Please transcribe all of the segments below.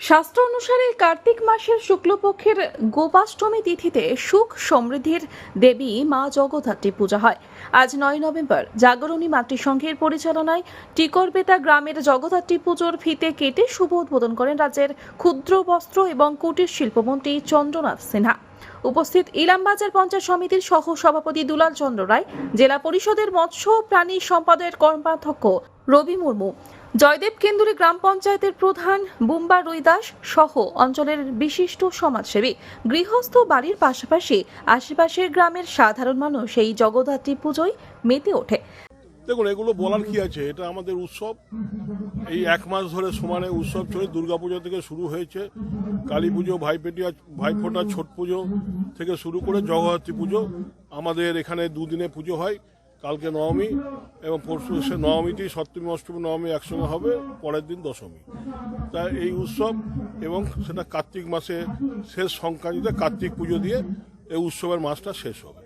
শাস্ত্র অনুসারে কার্তিক মাসের শুক্লপক্ষের গোপাষ্টমী তিথিতে সুখ সমৃদ্ধির দেবী মা জগদ্ধাত্রী পূজা হয়। আজ নয় নভেম্বর, জাগরণী মাতৃসংঘের পরিচালনায় টিকরবেতা গ্রামের জগদ্ধাত্রী পুজোর ফিতে কেটে শুভ উদ্বোধন করেন রাজ্যের ক্ষুদ্র বস্ত্র এবং কুটির শিল্পমন্ত্রী চন্দ্রনাথ সিনহা। উপস্থিত ইলামবাজার পঞ্চায়েত সমিতির সহ সভাপতি দুলাল চন্দ্র রায়, জেলা পরিষদের মৎস্য প্রাণী সম্পাদকের কর্মাধ্যক্ষ রবি মুর্মু জয়দেব কেন্দুরি গ্রাম পঞ্চায়েতের প্রধান, বুম্বা রুইদাস সহ অঞ্চলের বিশিষ্ট সমাজসেবী। গৃহস্থ বাড়ির পাশাপাশি আশেপাশের গ্রামের সাধারণ মানুষ এই জগদ্ধাত্রী পুজোয় মেতে ওঠে। দেখুন, এগুলো বলার কি আছে? এটা আমাদের উৎসব। এই এক মাস ধরে সমানে উৎসব চলে দুর্গাপুজো থেকে শুরু হয়েছে। কালী পুজো, ভাইপেটিয়া, ভাইফোঁটা, ছট পুজো থেকে শুরু করে জগদ্ধাত্রী পুজো আমাদের এখানে দুদিনে পুজো হয়। কালকে নবমী এবং পরশু সে নবমীটি সপ্তমী, অষ্টমী, নবমী একসঙ্গে হবে, পরের দিন দশমী। তাই এই উৎসব এবং সেটা কার্তিক মাসে শেষ সংক্রান্তিতে কার্তিক পুজো দিয়ে এই উৎসবের মাসটা শেষ হবে।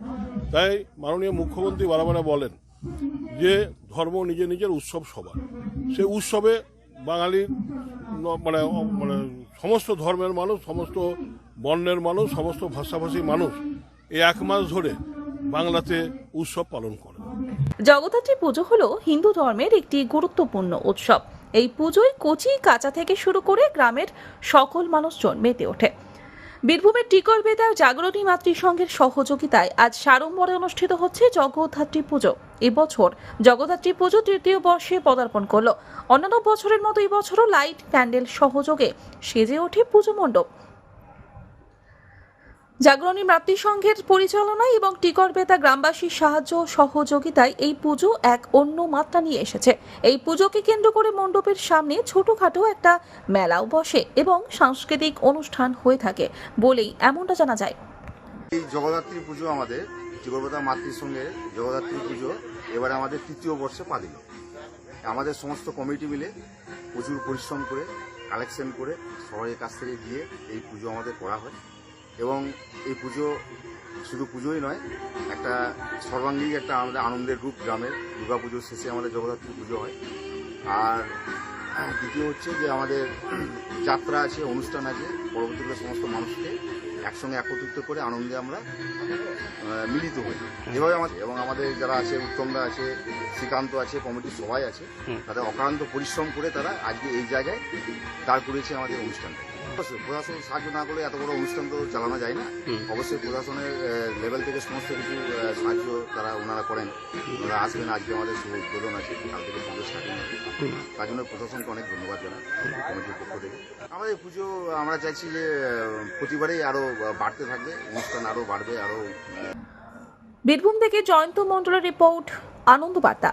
তাই মাননীয় মুখ্যমন্ত্রী বারবার বলেন যে ধর্ম নিজের নিজের উৎসব সবার। সে উৎসবে বাঙালির মানে মানে সমস্ত ধর্মের মানুষ, সমস্ত বর্ণের মানুষ, সমস্ত ভাষাভাষীর মানুষ এই এক মাস ধরে বাংলাতে উৎসব পালন করে। জগদ্ধাত্রী পুজো হলো হিন্দু ধর্মের একটি গুরুত্বপূর্ণ উৎসব। এই পুজোয় কচি, কাঁচা থেকে শুরু করে গ্রামের সকল মানুষজন মেতে ওঠে। বীরভূমের টিকর বেদায় জাগরণী মাতৃসংঘের সহযোগিতায় আজ সাড়ম্বরে অনুষ্ঠিত হচ্ছে জগদ্ধাত্রী পুজো। এবছর জগদ্ধাত্রী পুজো তৃতীয় বর্ষে পদার্পণ করল। অন্যান্য বছরের মতো এবছরও লাইট প্যান্ডেল সহযোগে সেজে ওঠে পুজো মণ্ডপ। জাগরণী মাতৃসংঘের পরিচালনায় এবং টিকরবেতা গ্রামবাসীর সাহায্য সহযোগিতায় এই পুজো এক অন্য মাত্রা নিয়ে এসেছে। এই পুজোকে কেন্দ্র করে মণ্ডপের সামনে ছোটখাটো একটা মেলাও বসে এবং সাংস্কৃতিক অনুষ্ঠান হয়ে থাকে বলেই এমনটা জানা যায়। এই জগদ্ধাত্রী পুজো আমাদের মাতৃর সঙ্গে জগদ্ধাত্রী পুজো, এবারে আমাদের তৃতীয় বর্ষে পা দিল। আমাদের সমস্ত কমিটি মিলে প্রচুর পরিশ্রম করে, কালেকশন করে শহরের কাছ থেকে গিয়ে এই পুজো আমাদের করা হয়। এবং এই পুজো শুধু পুজোই নয় একটা সর্বাঙ্গীন একটা আমাদের আনন্দের রূপ গ্রামের। দুর্গা পুজোর শেষে আমাদের জগদ্ধাত্রী পুজো হয়। আর দ্বিতীয় হচ্ছে যে আমাদের যাত্রা আছে অনুষ্ঠান আছে পরবর্তীকালে সমস্ত মানুষকে একসঙ্গে একত্রিত করে আনন্দে আমরা মিলিত হই। এভাবে আমাদের এবং আমাদের যারা আছে উত্তমদা আছে শ্রীকান্ত আছে কমিটির সবাই আছে তাদের অক্লান্ত পরিশ্রম করে তারা আজকে এই জায়গায় দাঁড় করিয়েছে আমাদের অনুষ্ঠানটা অবশ্যই প্রশাসন সাহায্য না করলে এত বড় অনুষ্ঠান তো চালানো যায় না। অবশ্যই প্রশাসনের লেভেল থেকে সমস্ত কিছু সাহায্য তারা ওনারা করেন। ওনারা আসবেন আজকে আমাদের শুভ উদ্বোধন আছে কাল থেকে পুজো স্টার্টিং হবে তার জন্য প্রশাসনকে অনেক ধন্যবাদ জানাই কমিটির পক্ষ থেকে। আমাদের পুজো আমরা চাইছি যে প্রতিবারেই আরও বাড়তে থাকবে অনুষ্ঠান আরও বাড়বে আরও বীরভূম থেকে জয়ন্ত মণ্ডলের রিপোর্ট আনন্দ বার্তা